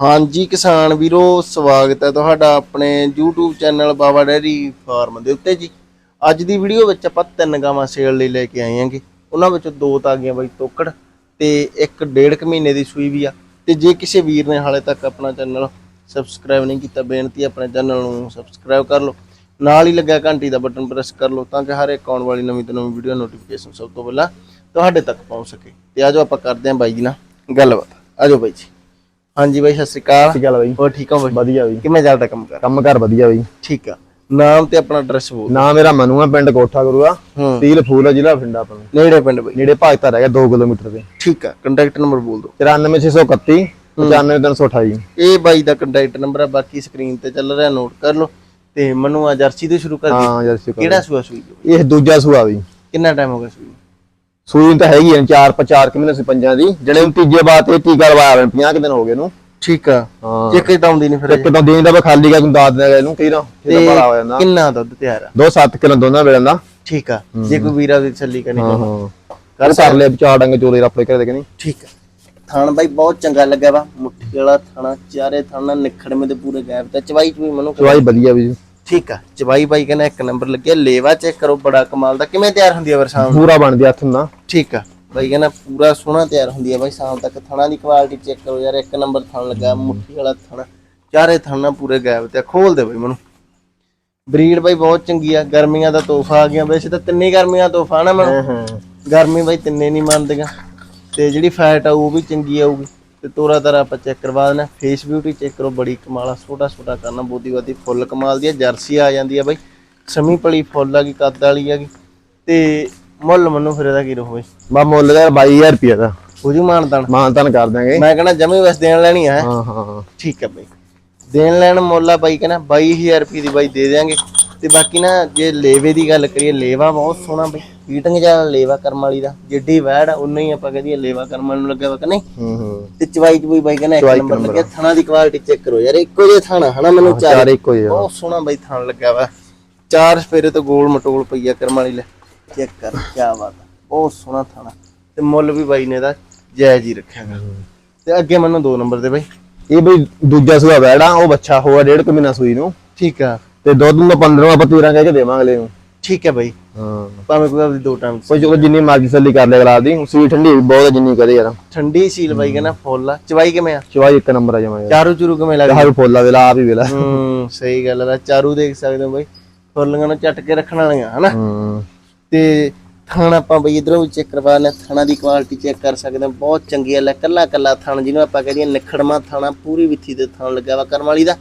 ਹਾਂਜੀ ਕਿਸਾਨ ਵੀਰੋ, ਸਵਾਗਤ ਹੈ ਤੁਹਾਡਾ ਆਪਣੇ YouTube channel Baba dairy farm ਦੇ ਉੱਤੇ ਜੀ। ਅੱਜ ਦੀ ਵੀਡੀਓ ਵਿੱਚ ਆਪਾਂ ਤਿੰਨ ਗਾਵਾਂ ਸੇਲ ਲਈ ਲੈ ਕੇ ਆਏ ਹਾਂਗੇ। ਉਹਨਾਂ ਵਿੱਚੋਂ ਦੋ ਤਾਂ ਆ ਗਈਆਂ ਬਾਈ ਤੋਕੜ ਤੇ ਇੱਕ ਡੇਢ ਕੁ ਮਹੀਨੇ ਦੀ ਸੂਈ ਵੀ ਆ। ਤੇ ਜੇ ਕਿਸੇ ਵੀਰ ਨੇ ਹਾਲੇ ਤੱਕ ਆਪਣਾ ਚੈਨਲ ਸਬਸਕ੍ਰਾਈਬ ਨਹੀਂ ਕੀਤਾ, ਬੇਨਤੀ ਆਪਣੇ ਚੈਨਲ ਨੂੰ ਸਬਸਕ੍ਰਾਈਬ ਕਰ ਲਓ। ਨਾਲ ਹੀ ਲੱਗਿਆ ਘੰਟੀ ਦਾ ਬਟਨ ਪ੍ਰੈਸ ਕਰ ਲਓ ਤਾਂ ਕਿ ਹਰ ਇੱਕ ਆਉਣ ਵਾਲੀ ਨਵੀਂ ਤੋਂ ਨਵੀਂ ਵੀਡੀਓ ਨੋਟੀਫਿਕੇਸ਼ਨ ਸਭ ਤੋਂ ਪਹਿਲਾਂ ਤੁਹਾਡੇ ਤੱਕ ਪਹੁੰਚ ਸਕੇ। ਤੇ ਆਜੋ ਆਪਾਂ ਕਰਦੇ ਹਾਂ ਬਾਈ ਜੀ ਨਾਲ ਗੱਲਬਾਤ। ਆਜੋ ਬਾਈ ਜੀ। ਹਾਂਜੀ ਬਾਈ ਸਤਿ ਸ਼੍ਰੀ ਅਕਾਲ। ਸਹੀ ਗੱਲ ਬਾਈ। ਹੋਰ ਠੀਕ ਹੋ ਬਾਈ? ਵਧੀਆ ਬਈ। ਕਿਵੇਂ ਚੱਲਦਾ ਕੰਮ ਕਰ ਕੰਮ ਕਰ ਵਧੀਆ ਬਈ। ਠੀਕ ਆ। ਨਾਮ ਤੇ ਆਪਣਾ ਐਡਰੈਸ ਬੋਲ ਨਾਮ ਮੇਰਾ ਮਨੂ ਆ ਪਿੰਡ ਕੋਠਾ ਗੁਰੂਆ। ਤੀਲ ਫੂਲ ਆ ਜ਼ਿਲ੍ਹਾ ਬਠਿੰਡਾ ਆਪਣਾ। ਨੇੜੇ ਪਿੰਡ ਬਾਈ। ਨੇੜੇ ਭਾਗਤਾ ਰਹਿ ਗਿਆ 2 ਕਿਲੋਮੀਟਰ ਤੇ। ਠੀਕ ਆ ਕੰਟੈਕਟ ਨੰਬਰ ਬੋਲ ਦਿਓ। 94631 95328 ਇਹ ਬਾਈ ਦਾ ਕੰਟੈਕਟ ਨੰਬਰ ਆ ਬਾਕੀ ਸਕਰੀਨ ਤੇ ਚੱਲ ਰਿਹਾ ਨੋਟ ਕਰ ਲਓ। ਤੇ ਮਨੂੰ ਆ ਜਰਸੀ ਤੋਂ ਸ਼ੁਰੂ ਕਰ ਹਾਂ ਸ਼ੁਕਰ ਕਿਹੜਾ ਸੂਆ ਸੂਈ? ਇਹ ਦੂਜਾ ਸੂਆ ਬਈ। ਕਿੰਨਾ ਟਾਈਮ ਹੋ ਗਿਆ ਸੂਈ? ਸੂਈ ਨੂੰ ਤਾਂ ਹੈਗੀ ਆ 4 4 ਕਿ ਮਹੀਨੇ ਸੀ ਪੰਜਾਂ ਦੀ। ਜਿਹੜੇ ਤੀਜੇ ਬਾਤ ਤੇ ਟੀਕਾ ਲਵਾਇਆ ਹੋਇਆ 50 ਕਿ ਦਿਨ ਹੋ ਗਏ ਨੂੰ ਠੀਕ ਆ। ਹਾਂ। ਜੇ ਕਿਤੇ ਆਉਂਦੀ ਨਹੀਂ ਫਿਰ ਇੱਕ ਤਾਂ ਦੇਣ ਦਾ ਮੈਂ ਖਾਲੀ ਕਰ ਦਾਦ ਦੇ ਇਹਨੂੰ ਕਈ ਨਾ ਤੇ ਇਹਦਾ ਬੜਾ ਹੋ ਜਾਂਦਾ। ਕਿੰਨਾ ਦੁੱਧ ਤਿਆਰ ਆ? ਦੋ 7 ਕਿਲੋ ਦੋਨਾਂ ਵੇਲੇ ਦਾ। ਠੀਕ ਆ। ਜੇ ਕੋਈ ਵੀਰਾ ਦੀ ਛੱਲੀ ਕਰਨੀ ਹਾਂ ਕਰ ਕਰ ਲਿਆ ਚਾਰ ਡੰਗ ਚੋਲੇ ਆਪਣੇ ਘਰੇ ਦੇ ਕਿ ਨਹੀਂ? ਠੀਕ ਆ। ਥਾਣ ਬਾਈ ਬਹੁਤ ਚੰਗਾ ਲੱਗਾ ਵਾ। ਮੁੱਠੀ ਵਾਲਾ ਥਾਣਾ ਚਾਰੇ ਥਾਣਾ ਨਿਖੜਵੇਂ ਦੇ ਪੂਰੇ ਗੈਪ ਤੇ। ਚਵਾਈ ਚੂਈ ਮਨੂੰ ਚਵਾਈ ਵਧੀਆ ਵੀ। ਠੀਕ ਆ। ਚਵਾਈ ਬਾਈ ਕਹਿੰਦਾ ਇੱਕ ਨੰਬਰ ਲੱਗਿਆ ਲੇਵਾ ਚੈੱਕ ਕਰੋ ਬੜਾ ਕਮਾਲ ਦਾ। ਕਿਵੇਂ ਤਿਆਰ ਹੁੰਦੀ ਆ ਨੂੰ? ਪੂਰਾ ਬਣਦੀ ਹੱਥ ਹੁੰਦਾ ਠੀਕ ਆ। ਬਾਈ ਕਹਿੰਦਾ ਪੂਰਾ ਸੋਹਣਾ ਤਿਆਰ ਹੁੰਦੀ ਆ ਬਾਈ ਸ਼ਾਮ ਤੱਕ ਥਣਾ ਦੀ ਕੁਆਲਿਟੀ ਚੈੱਕ ਕਰੋ ਯਾਰ ਇੱਕ ਨੰਬਰ ਥਣ ਲੱਗਾ ਮੁੱਠੀ ਵਾਲਾ ਥਣਾ। ਚਾਰੇ ਥਣਾ ਪੂਰੇ ਗੈਪ ਤੇ ਆ। ਖੋਲ ਦੇ ਬਾਈ ਮੈਨੂੰ। ਬਰੀਡ ਬਾਈ ਬਹੁਤ ਚੰਗੀ ਆ ਗਰਮੀਆਂ ਦਾ ਤੋਹਫਾ ਆ ਗਿਆ। ਵੈਸੇ ਤਾਂ ਤਿੰਨੇ ਗਰਮੀਆਂ ਦਾ ਤੋਹਫਾ ਨਾ ਮੈਨੂੰ। ਗਰਮੀ ਬਾਈ ਤਿੰਨੇ ਨਹੀਂ ਮੰਨਦੀਆਂ। ਤੇ ਜਿਹੜੀ ਫੈਟ ਆ ਉਹ ਵੀ ਚੰਗੀ ਆਊਗੀ। ਤੇ ਤੋਰਾ ਤਰਾ ਆਪਾਂ ਚੈੱਕ ਕਰਵਾ ਦੇਣਾ। ਫੇਸ ਬਿਊਟੀ ਚੈੱਕ ਕਰੋ ਬੜੀ ਕਮਾਲ ਆ ਛੋਟਾ ਛੋਟਾ ਕਰਨਾ ਬੋਦੀ ਬਾਦੀ ਫੁੱਲ ਕਮਾਲ ਦੀ ਆ ਜਰਸੀ ਆ ਜਾਂਦੀ ਆ ਬਾਈ। ਸਮੀ ਪਲੀ ਫੁੱਲ ਆ ਗਈ ਕੱਦ ਵਾਲੀ ਆ ਗਈ। ਤੇ ਮੁੱਲ ਮੰਨੂ ਫਿਰ ਇਹਦਾ ਕੀ ਰਹੂਵੇ ਬਾ ਮੁੱਲ ਦਾ 22000 ਰੁਪਏ ਦਾ। ਹੋ ਜੂ ਮਾਨਤਾਨ। ਮਾਨਤਨ ਕਰ ਦਾਂਗੇ ਮੈਂ ਕਹਿੰਦਾ ਜਮੀ ਵਸ ਦੇਣ ਲੈਣੀ ਆ ਹਾਂ? ਹਾਂ ਠੀਕ ਹੈ ਬਾਈ। ਦੇਣ ਲੈਣ ਮੁੱਲ ਆ ਬਾਈ ਕਹਿੰਦਾ 22000 ਰੁਪਏ ਦੀ ਬਾਈ ਦੇ ਦੇਾਂਗੇ ਤੇ ਬਾਕੀ ਨਾ ਜੇ ਲੇਵੇ ਦੀ ਗੱਲ ਕਰੀਏ ਲੇਵਾ ਬਹੁਤ ਸੋਹਣਾ ਬਾਈ। ਫੀਟਿੰਗ ਜਾਂ ਲੇਵਾ ਕਰਮ ਵਾਲੀ ਦਾ ਜਿੱਡੀ ਵੈੜ ਉਨਾ ਹੀ ਆਪਾਂ ਕਹਦੀਏ ਲੇਵਾ ਕਰਮ ਵਾਲੀ ਨੂੰ ਲੱਗਾ ਵਾ ਕਿ ਨਹੀਂ? ਹੂੰ ਹੂੰ। ਤੇ ਚਵਾਈ ਚਵਾਈ ਬਾਈ ਕਹਿੰਦਾ ਇੱਕ ਚਵਾਈ ਨੰਬਰ ਲੱਗਿਆ ਥਣਾ ਦੀ ਕੁਆਲਿਟੀ ਚੈੱਕ ਕਰੋ ਯਾਰ ਇੱਕੋ ਜਿਹਾ ਥਾਣਾ ਹਨਾ ਮੈਨੂੰ ਚਾਰ ਚਾਰ ਇੱਕੋ ਹੀ ਆ ਬਹੁਤ ਸੋਹਣਾ ਬਾਈ ਥਣ ਲੱਗਾ ਵਾ। ਚਾਰ ਸਫੇਰੇ ਤੋਂ ਗੋਲ ਮਟੋਲ ਪਈਆ ਕਰਮ ਵਾਲੀ ਲੈ। ਚੈੱਕ ਕਰ ਕੀ ਬਾਤ ਬਹੁਤ ਸੋਹਣਾ ਥਾਣਾ। ਤੇ ਮੁੱਲ ਵੀ ਬਾਈ ਨੇ ਜਾਇਜ਼ ਹੀ ਰੱਖਿਆ ਗਾ ਤੇ ਅੱਗੇ ਮੈਨੂੰ ਦੋ ਨੰਬਰ ਦੇ ਬਾਈ। ਇਹ ਬਈ ਦੂਜਾ ਸੂਆ ਬੈੜਾ ਉਹ ਬੱਚਾ ਹੋਆ ਡੇਢ ਕੁ ਮਹੀਨਾ ਸੂਈ ਨੂੰ। ਠੀਕ ਆ। ਤੇ ਦੁੱਧ ਨੂੰ 15 ਆਪਾਂ 13 ਕਹਿ ਕੇ ਦੇਵਾਂਗੇ ਅਗਲੇ ਨੂੰ। ਠੀਕ ਹੈ ਬਾਈ। ਹਾਂ। ਭਾਵੇਂ ਕੋਈ ਆਪਦੀ ਦੋ ਟਾਈਮ ਕੋਈ ਜੋ ਜਿੰਨੀ ਮਰਜ਼ੀ ਸੱਲੀ ਕਰ ਲੈ ਗਲਾ ਦੀ ਸੂਈ ਠੰਡੀ ਵੀ ਬਹੁਤ ਆ ਜਿੰਨੀ ਕਰੇ ਯਾਰ। ਠੰਡੀ ਸੀਲ ਬਾਈ ਕਹਿੰਦਾ ਫੁੱਲ ਆ। ਚਵਾਈ ਕਿਵੇਂ ਆ? ਚਵਾਈ ਇੱਕ ਨੰਬਰ ਆ ਜਮਾ ਯਾਰ। ਚਾਰੂ ਚੁਰੂ ਕਿਵੇਂ ਲੱਗਦਾ? ਹਰ ਫੁੱਲਾ ਵੇਲਾ ਆਪ ਹੀ ਵੇਲਾ। ਹੂੰ ਸਹੀ ਗੱਲ ਆ ਚਾਰੂ ਦੇਖ ਸਕਦੇ ਹੋ ਬਾਈ। ਫੁੱਲੀਆਂ ਨੂੰ ਚੱਟ ਕੇ ਰੱਖਣ ਵਾਲੀਆਂ ਹਨਾ? ਹੂੰ। ਤੇ ਥਣ ਆਪਾਂ ਬਈ ਇਧਰੋਂ ਵੀ ਚੈੱਕ ਕਰਵਾ ਲੈ ਥਣਾ ਦੀ ਕੁਆਲਿਟੀ ਚੈੱਕ ਕਰ ਸਕਦੇ ਹਾਂ। ਬਹੁਤ ਚੰਗੀ ਹੈ ਲੈ ਕੱਲਾ ਕੱਲਾ ਥਣ ਜਿਹਨੂੰ ਆਪਾਂ ਕਹਦੇ ਨਿਖੜਮਾ ਥਣਾ ਪੂਰੀ ਵਿੱਥੀ ਤੇ ਥਣ ਲੱਗਾ ਵਾ ਕਰਮ ਵਾਲੀ ਦਾ।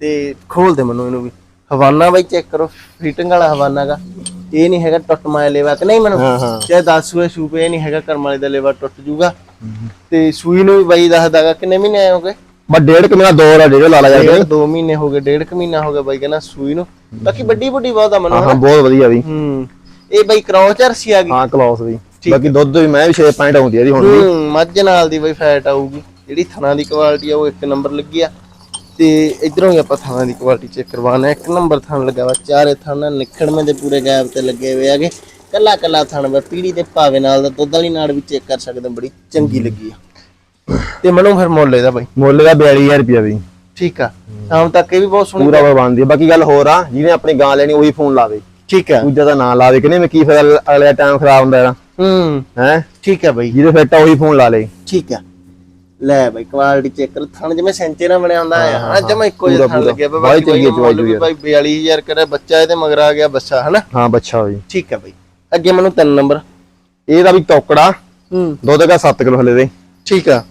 ਤੇ ਖੋਲ ਦੇ ਮੈਨੂੰ ਇਹਨੂੰ ਵੀ। ਹਵਾਨਾ ਬਈ ਚੈੱਕ ਕਰੋ ਫਿਟਿੰਗ ਵਾਲਾ ਹਵਾਨਾ ਗਾ ਇਹ ਨਹੀਂ ਹੈਗਾ ਟੁੱਟ ਮਾਇਆ ਲੇਵਾ ਤੇ ਨਹੀਂ ਮੈਨੂੰ ਚਾਹੇ 10 ਸੂਏ ਸੂਪੇ ਇਹ ਨਹੀਂ ਹੈਗਾ ਕਰਮ ਵਾਲੀ ਦਾ ਲੇਵਾ ਟੁੱਟ ਜੂਗਾ ਤੇ ਸੂਈ ਨੂੰ ਵੀ ਬਾਈ ਦੱਸਦਾਗਾ ਕਿੰਨੇ ਮਹੀਨੇ ਆਏ ਹੋਗੇ? ਬਸ ਡੇਢ ਕੁ ਮਹੀਨਾ ਦੋ ਰਾ ਡੇਢ ਲਾ ਲਾ ਜਾ ਡੇਢ ਦੋ ਮਹੀਨੇ ਹੋ ਗਏ ਡੇਢ ਕੁ ਮਹੀਨਾ ਹੋ ਗਿਆ ਬਾਈ ਕਹਿੰਦਾ ਸੂਈ ਨੂੰ। ਬਾਕੀ ਵੱਡੀ ਵੱਡੀ ਬਹੁਤ ਆ ਮੈਨੂੰ ਹਾਂ ਬਹੁਤ ਵਧੀਆ ਵੀ। ਹੂੰ ਇਹ ਬਾਈ ਕ੍ਰੋਸ ਚਰਸੀ ਆ ਗਈ। ਹਾਂ ਕਲੌਸ ਵੀ। ਬਾਕੀ ਦੁੱਧ ਵੀ ਮੈਂ ਵੀ 6 ਪੁਆਇੰਟ ਆਉਂਦੀ ਆ ਇਹਦੀ ਹੁਣ ਹੂੰ ਮੱਝ ਨਾਲ ਦੀ ਬਈ ਫੈਟ ਆਊਗੀ। ਜਿਹੜੀ ਥਣਾ ਦੀ ਕੁਆਲਿਟੀ ਆ ਉਹ ਇੱਕ ਨੰਬਰ ਲੱਗੀ ਆ। ਤੇ ਇਧਰੋਂ ਹੀ ਆਪਾਂ ਥਣਾ ਦੀ ਕੁਆਲਿਟੀ ਚੈੱਕ ਕਰਵਾਉਣਾ ਇੱਕ ਨੰਬਰ ਥਣ ਲੱਗਾ ਵਾ ਚਾਰੇ ਥਣ ਨਿਖੜਵੇਂ ਦੇ ਪੂਰੇ ਗੈਪ ਤੇ ਲੱਗੇ ਹੋਏ ਆਗੇ ਕੱਲਾ ਕੱਲਾ ਥਣ ਵਾ ਪੀੜੀ ਦੇ ਭਾਵੇਂ ਨਾਲ ਦਾ ਦੁੱਧ ਵਾਲੀ ਨਾੜ ਵੀ ਚੈੱਕ ਕਰ ਸਕਦੇ ਹੋ, ਬੜੀ ਚੰਗੀ ਲੱਗੀ ਆ। ਤੇ ਮੈਨੂੰ ਫਿਰ ਮੁੱਲ ਇਹਦਾ ਬਾਈ। ਮੁੱਲ ਦਾ 42000 ਰੁਪਏ ਵੀ ਠੀਕ ਆ ਸ਼ਾਮ ਤੱਕ ਇਹ ਵੀ ਬਹੁਤ ਸੋਹਣੀ ਪੂਰਾ ਬਣਦੀ ਆ। ਬਾਕੀ ਗੱਲ ਹੋਰ ਆ ਜਿਹਨੇ ਆਪਣੀ ਗਾਂ ਲੈਣੀ ਉਹੀ ਫੋਨ ਲਾਵੇ। ਠੀਕ ਆ। ਦੂਜਾ ਦਾ ਨਾਂ ਲਾਵੇ ਕਿ ਨਹੀਂ ਮੈਂ ਕੀ ਫਿਰ ਅਗਲੇ ਟਾਈਮ ਖਰਾਬ ਹੁੰਦਾ ਹੈ ਹੂੰ। ਹੈ? ਠੀਕ ਆ ਬਾਈ। ਜਿਹਦੇ ਫਿੱਟ ਆ ਉਹੀ ਫੋਨ ਲਾ ਲੇ ਠੀਕ ਆ। ਲੈ ਬਾਈ ਕੁਆਲਿਟੀ ਚੈੱਕ ਕਰ ਥਣ ਜਿਵੇਂ ਸੈਂਚੇ ਨਾਲ ਬਣਿਆ ਹੁੰਦਾ ਹੈ ਹਾਂ ਜਮਾ ਇੱਕੋ ਜਿਹਾ ਥਣ ਲੱਗਿਆ ਬਾਈ ਚੰਗੀ ਬਾਈ ਮੁੱਲ ਵੀ ਬਾਈ 42000 ਕਰੇ ਬੱਚਾ ਇਹਦੇ ਮਗਰ ਆ ਗਿਆ ਬੱਚਾ ਹਨਾ? ਹਾਂ ਬੱਚਾ ਹੋਈ ਠੀਕ ਆ ਬਾਈ। ਅੱਗੇ ਮੈਨੂੰ ਤਿੰਨ ਨੰਬਰ। ਇਹਦਾ ਵੀ ਟੋਕੜਾ ਹੂੰ। ਦੁੱਧ ਦਾ 7 ਕਿਲੋ ਹਲੇ ਦੇ। ਠੀਕ ਆ।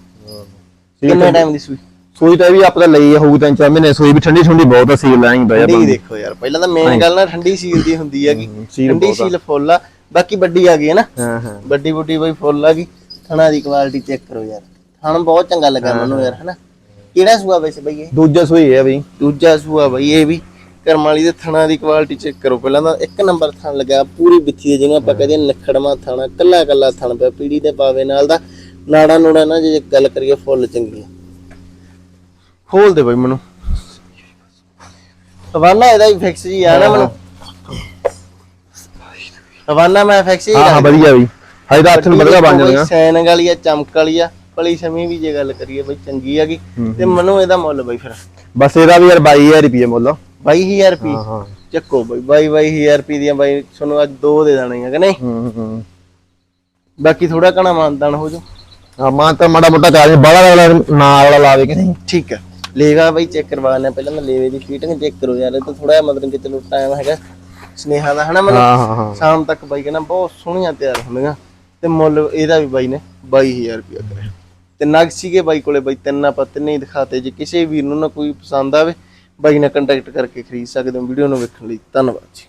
ਕਿੰਨੇ ਟਾਈਮ ਦੀ ਸੂਈ? ਸੂਈ ਤਾਂ ਵੀ ਆਪਦਾ ਲਈ ਹੋਊ ਤਿੰਨ ਚਾਰ ਮਹੀਨੇ ਸੂਈ ਵੀ ਠੰਡੀ ਠੰਡੀ ਬਹੁਤ ਆ ਸੀਲ ਬਈ ਠੰਡੀ ਦੇਖੋ ਯਾਰ ਪਹਿਲਾਂ ਤਾਂ ਮੇਨ ਗੱਲ ਨਾ ਠੰਡੀ ਸੀਲ ਦੀ ਹੁੰਦੀ ਹੈਗੀ ਸੀਲ ਠੰਡੀ ਸੀਲ ਫੁੱਲ ਆ। ਬਾਕੀ ਵੱਡੀ ਆ ਗਈ ਹੈ ਨਾ। ਹਾਂ ਹਾਂ। ਵੱਡੀ ਬੁੱਢੀ ਬਾਈ ਫੁੱਲ ਆ ਗਈ। ਥਣਾ ਦੀ ਕੁਆਲਿਟੀ ਚੈੱਕ ਕਰੋ ਯਾਰ। ਥਣ ਬਹੁਤ ਚੰਗਾ ਲੱਗਾ ਮੈਨੂੰ ਯਾਰ ਹਨਾ? ਕਿਹੜਾ ਸੂਆ ਵੈਸੇ ਬਈ ਇਹ? ਦੂਜਾ ਸੂਈ ਹੈ ਬਈ। ਦੂਜਾ ਸੂਆ ਬਈ ਇਹ ਵੀ। ਕਰਮ ਵਾਲੀ ਦੇ ਥਣਾ ਦੀ ਕੁਆਲਿਟੀ ਚੈੱਕ ਕਰੋ। ਪਹਿਲਾਂ ਤਾਂ ਇੱਕ ਨੰਬਰ ਥਣ ਲੱਗਾ ਪੂਰੀ ਬਿੱਥੀ ਦੇ ਜਿਹਨੂੰ ਆਪਾਂ ਕਹਦੇ ਨਖੜਮਾ ਥਣਾ ਕੱਲਾ ਕੱਲਾ ਥਣ ਪਿਆ ਪੀੜੀ ਦੇ ਪਾਵੇ ਨਾਲ ਦਾ। ਨਾੜਾ ਨੂੜਾ ਨਾ ਜੇ ਗੱਲ ਕਰੀਏ ਫੁੱਲ ਚੰਗੀ ਆ ਖੋਲ ਦੇ ਬਈ ਮੈਨੂੰ। ਹਵਾਨਾ ਇਹਦਾ ਵੀ ਫਿਕਸ ਜੀ ਆ ਨਾ ਮੈਨੂੰ। ਹਵਾਨਾ ਮੈਂ ਫਿਕਸ ਹੀ ਹਾਂ ਵਧੀਆ ਬਈ। ਤਾਂ ਹੱਥ ਨੂੰ ਵਧੀਆ ਬਣ ਜਾਣੀਆਂ। ਸੈਨ ਵਾਲੀ ਆ ਚਮਕ ਵਾਲੀ ਆ। ਪਲੀ ਸਮੀ ਵੀ ਜੇ ਗੱਲ ਕਰੀਏ ਬਈ ਚੰਗੀ ਹੈਗੀ ਤੇ ਮਨੋ ਇਹਦਾ ਮੁੱਲ ਬਈ ਫਿਰ। ਬਸ ਇਹਦਾ ਵੀ ਯਾਰ 22000 ਰੁਪਏ ਮੁੱਲ। 22000 ਰੁਪਏ ਚੱਕੋ ਬਈ 22 22000 ਰੁਪਏ ਦੀਆਂ ਬਾਈ ਤੁਹਾਨੂੰ ਅੱਜ ਦੋ ਦੇ ਦੇਣੀਆਂ ਕਿ ਨਹੀਂ? ਬਾਕੀ ਥੋੜਾ ਘਣਾ ਮਾਨਦਾਨ ਹੋ ਜਾ ਹਾਂ ਮਾਂ ਤਾਂ ਮਾੜਾ ਮੋਟਾ ਚਾਰਜ ਬੜਾ ਵਾਲਾ ਨਾਲ ਵਾਲਾ ਲਾਵੇ ਕਿ ਨਹੀਂ? ਠੀਕ ਹੈ ਲੇਵਾ ਬਾਈ ਚੈੱਕ ਕਰਵਾ ਲੈਣਾ ਪਹਿਲਾਂ ਮੈਂ ਲੇਵੇ ਦੀ ਫੀਟਿੰਗ ਚੈੱਕ ਕਰੋ ਯਾਰ ਇਹ ਤਾਂ ਥੋੜਾ ਮਤਲਬ ਕਿ ਚਲੋ ਟਾਈਮ ਹੈਗਾ। ਸਨੇਹਾ ਦਾ ਹਨਾ ਮੈਨੂੰ? ਸ਼ਾਮ ਤੱਕ ਬਾਈ ਕਹਿੰਦਾ ਬਹੁਤ ਸੋਹਣੀਆਂ ਤਿਆਰ ਹੁੰਦੀਆਂ। ਤੇ ਮੁੱਲ ਇਹਦਾ ਵੀ ਬਾਈ ਨੇ 22000 ਰੁਪਇਆ ਕਰਿਆ। ਤੇ ਨਗ ਸੀਗੇ ਬਾਈ ਕੋਲੇ, ਬਾਈ ਤਿੰਨ ਆਪਾਂ ਤਿੰਨੇ ਹੀ ਦਿਖਾਤੇ। ਜੇ ਕਿਸੇ ਵੀਰ ਨੂੰ ਨਾ ਕੋਈ ਪਸੰਦ ਆਵੇ, ਬਾਈ ਨਾਲ ਕੰਟੈਕਟ ਕਰਕੇ ਖਰੀਦ ਸਕਦੇ ਹੋ। ਵੀਡੀਓ ਨੂੰ ਵੇਖਣ ਲਈ ਧੰਨਵਾਦ ਜੀ।